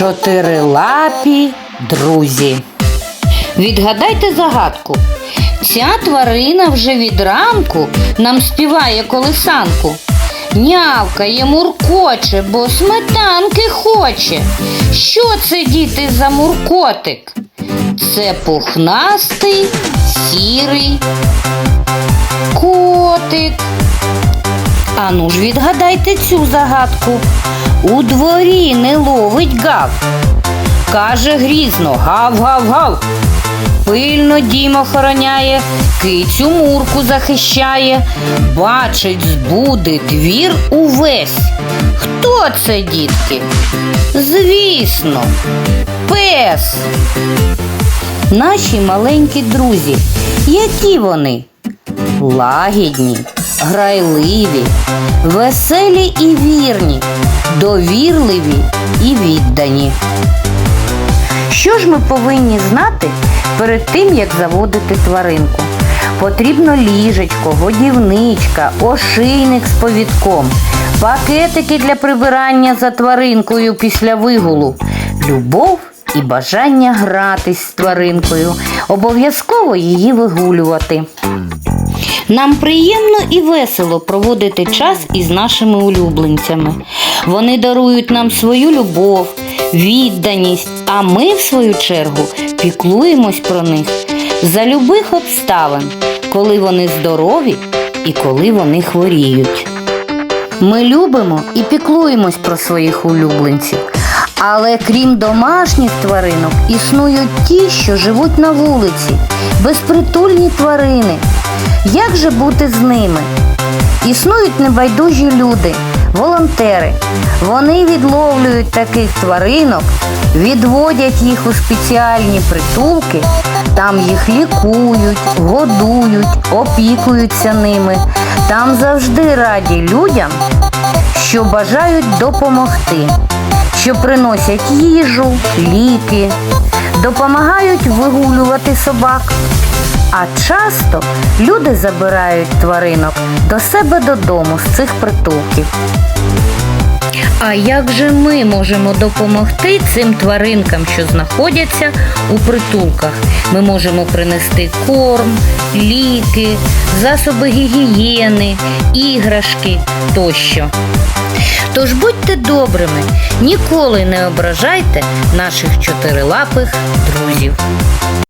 Чотирилапі друзі. Відгадайте загадку. Ця тварина вже від ранку нам співає колисанку. Нявкає, муркоче, бо сметанки хоче. Що це, діти, за муркотик? Це пухнастий, сірий Ану ж відгадайте цю загадку. У дворі не ловить гав. Каже грізно гав-гав-гав. Пильно дім охороняє, кицю мурку захищає, бачить збуди двір увесь. Хто це, дітки? Звісно, пес. Наші маленькі друзі, які вони? Лагідні, грайливі, веселі і вірні, довірливі і віддані. Що ж ми повинні знати перед тим, як заводити тваринку? Потрібно ліжечко, годівничка, ошийник з повідком, пакетики для прибирання за тваринкою після вигулу, любов і бажання гратись з тваринкою, обов'язково її вигулювати. Нам приємно і весело проводити час із нашими улюбленцями. Вони дарують нам свою любов, відданість, а ми, в свою чергу, піклуємось про них за любих обставин, коли вони здорові і коли вони хворіють. Ми любимо і піклуємось про своїх улюбленців. Але крім домашніх тваринок, існують ті, що живуть на вулиці, безпритульні тварини. Як же бути з ними? Існують небайдужі люди, волонтери. Вони відловлюють таких тваринок, відводять їх у спеціальні притулки, там їх лікують, годують, опікуються ними. Там завжди раді людям, що бажають допомогти, що приносять їжу, ліки, допомагають вигулювати собак. А часто люди забирають тваринок до себе додому з цих притулків. А як же ми можемо допомогти цим тваринкам, що знаходяться у притулках? Ми можемо принести корм, ліки, засоби гігієни, іграшки тощо. Тож будьте добрими, ніколи не ображайте наших чотирилапих друзів.